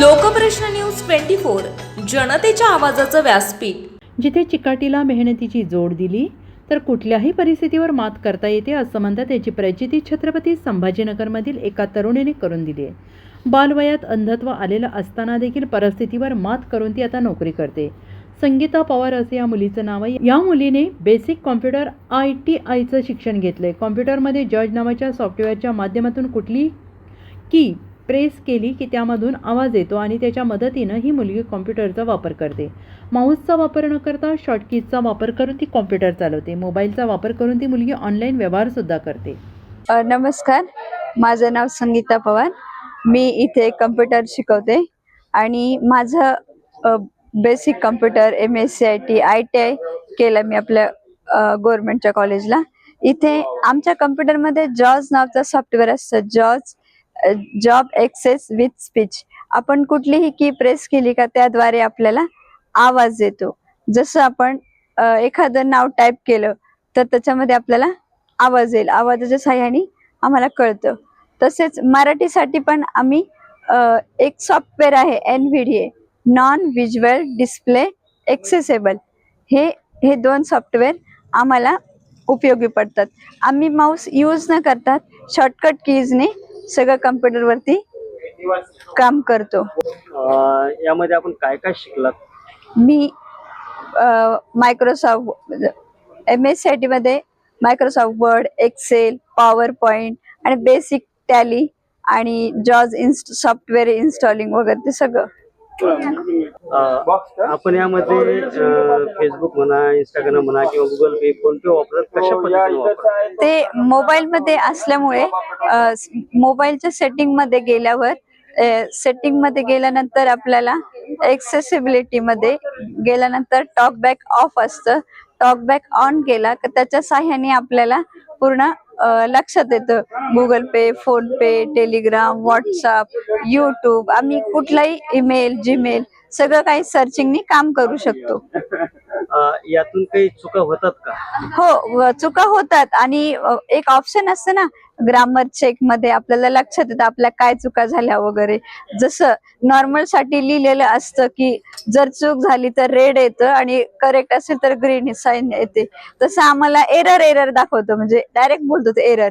Lokprashna news twenty four जनतेच्या आवाजाचं व्यासपीठ. जिथे चिकाटीला मेहनतीची जोड दिली तर कुठल्याही परिस्थितीवर मात करता येते असं म्हणतात याची प्रचिती छत्रपती संभाजीनगरमधील एका तरुणीने करून दिली आहे. बालवयात अंधत्व आलेलं असताना देखील परिस्थितीवर मात करून ती आता नोकरी करते. संगीता पवार असे या मुलीचं नाव आहे. या मुलीने बेसिक कॉम्प्युटर आय टी आयचं शिक्षण घेतलं आहे कॉम्प्युटरमध्ये जॉर्ज नावाच्या सॉफ्टवेअरच्या माध्यमातून कुठली की प्रेस केली की त्यामधून आवाज येतो आणि त्याच्या मदतीनं ही मुलगी कॉम्प्युटरचा वापर करते. माऊसचा वापर न करता शॉर्टकीजचा वापर करून ती कॉम्प्युटर चालवते. मोबाईलचा वापर करून ती मुलगी ऑनलाईन व्यवहारसुद्धा करते. नमस्कार. माझं नाव संगीता पवार. मी इथे कम्प्युटर शिकवते. आणि माझं basic computer M S C I T I T I केलं मी आपल्या गव्हर्नमेंटच्या कॉलेजला इथे आमच्या कम्प्युटरमध्ये जॉज नावचं सॉफ्टवेअर असतं. जॉज जॉब एक्सेस विथ स्पीच आपण कुठलीही की प्रेस केली का त्याद्वारे आपल्याला आवाज येतो. जसं आपण एखादं नाव टाईप केलं तर त्याच्यामध्ये आपल्याला आवाज येईल. आवाजाच्या साह्याने आम्हाला कळतं. तसेच मराठीसाठी पण आम्ही एक सॉफ्टवेअर आहे N V D A non visual display accessible हे हे दोन सॉफ्टवेअर आम्हाला उपयोगी पडतात. आम्ही माऊस यूज न करतात शॉर्टकट कीजने सगळं कम्प्युटरवरती काम करतो. यामध्ये आपण काय काय शिकलात? मी Microsoft M S C I टीमध्ये Microsoft Word Excel PowerPoint आणि बेसिक टॅली आणि जॉज इन्स्ट सॉफ्टवेअर इन्स्टॉलिंग वगैरे ते सगळं. आपण यामध्ये फेसबुक म्हणा इंस्टाग्राम म्हणा किंवा गुगल पे फोन पे वापरत कशा पद्धतीने ते मोबाईलमध्ये असल्यामुळे अ, स- मोबाईलच्या सेटिंगमध्ये गेल्यावर सेटिंगमध्ये गेल्यानंतर आपल्याला एक्सेसिबिलिटी मध्ये गेल्यानंतर टॉक बॅक ऑफ असतं. टॉक बॅक ऑन केला का त्याच्या साह्याने आपल्याला पूर्ण लक्षात येतं. Google Pay PhonePe Telegram WhatsApp YouTube आम्ही कुठलाही ईमेल जीमेल सगळं काही सर्चिंगनी काम करू शकतो. यातून काही चुका होतात का? हो चुका होतात आणि एक ऑप्शन असतं ना ग्रामर चेकमध्ये आपल्याला लक्षात येतं आपल्या काय चुका झाल्या वगैरे. जसं नॉर्मलसाठी लिहिलेलं असतं की जर चूक झाली तर रेड येतं आणि करेक्ट असेल तर ग्रीन साईन येते. तसं आम्हाला एरर एरर दाखवतो म्हणजे डायरेक्ट बोलतो ते एरर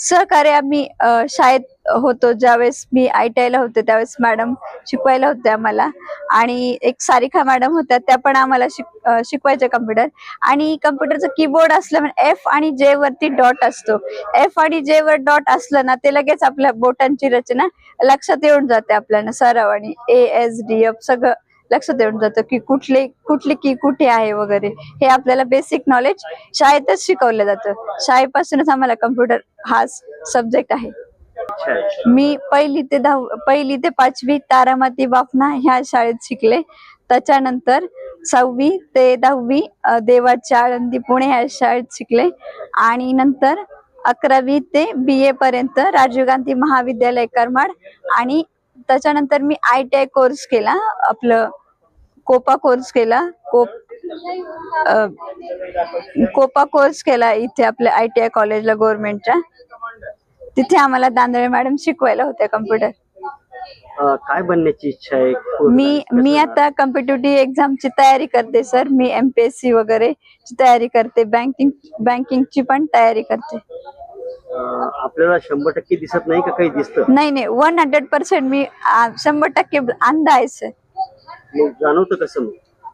सहकार्य आम्ही शाळेत होतो ज्यावेळेस मी आय टी आयला होते त्यावेळेस मॅडम शिकवायला होत्या आम्हाला. आणि एक सारिका मॅडम होत्या त्या पण आम्हाला शिक शिकवायच्या कम्प्युटर. आणि कम्प्युटरचं कीबोर्ड असल्यामुळे एफ आणि जे वरती डॉट असतो. एफ आणि जे वर डॉट असलं ना ते लगेच आपल्या बोटांची रचना लक्षात येऊन जाते आपल्याला. सराव आणि ए एस डी एफ सगळं लक्षात येऊन जातं की कुठले कुठली की कुठे आहे वगैरे. हे आपल्याला बेसिक नॉलेज शाळेतच शिकवलं जातं. शाळेपासूनच आम्हाला कम्प्युटर हा सब्जेक्ट आहे. अच्छा मी पहिली ते दहा पहिली ते पाचवी तारामाती बाफना ह्या शाळेत शिकले. त्याच्यानंतर सहावी ते दहावी देवाच्या आळंदी पुणे ह्या शाळेत शिकले. आणि नंतर अकरावी ते बी ए पर्यंत राजीव गांधी महाविद्यालय करमाड आणि त्याच्यानंतर मी आय टी आय कोर्स केला आपलं कोपा कोर्स केला कोप कोपा कोर्स केला इथे आपल्या आय टी आय कॉलेजला गव्हर्नमेंटच्या तिथे आम्हाला दांदळे मॅडम शिकवायला होत्या कम्प्युटर काय बनण्याची इच्छा आहे? मी मी आता कम्पिटेटिव्ह एक्झामची तयारी करते सर मी एमपीएससी वगैरे ची तयारी करते. बँकिंग बँकिंगची पण तयारी करते. आपल्याला शंभर टक्के दिसत नाही का काही दिसतं? नाही नाही. वन हंड्रेड पर्सेंट मी शंभर टक्के अंध आहे सर जाणवतं कसं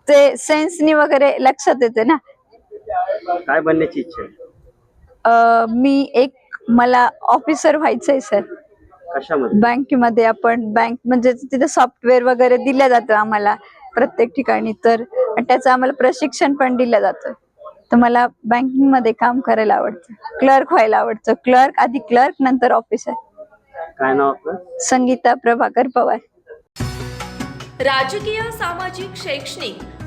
ते सेन्सनी वगैरे लक्षात येते ना. काय बनण्याची इच्छा आहे? मी एक मला ऑफिसर व्हायचंय सर कशामध्ये? बँकेमध्ये आपण बँक म्हणजे तिथे सॉफ्टवेअर वगैरे दिलं जातं आम्हाला प्रत्येक ठिकाणी. तर त्याचं आम्हाला प्रशिक्षण पण दिलं जातं. तर मला बँकिंगमध्ये काम करायला आवडतं. क्लर्क व्हायला आवडतं. क्लर्क आधी क्लर्क नंतर ऑफिसर काय नाव आपलं? संगीता प्रभाकर पवार. राजकीय सामाजिक शैक्षणिक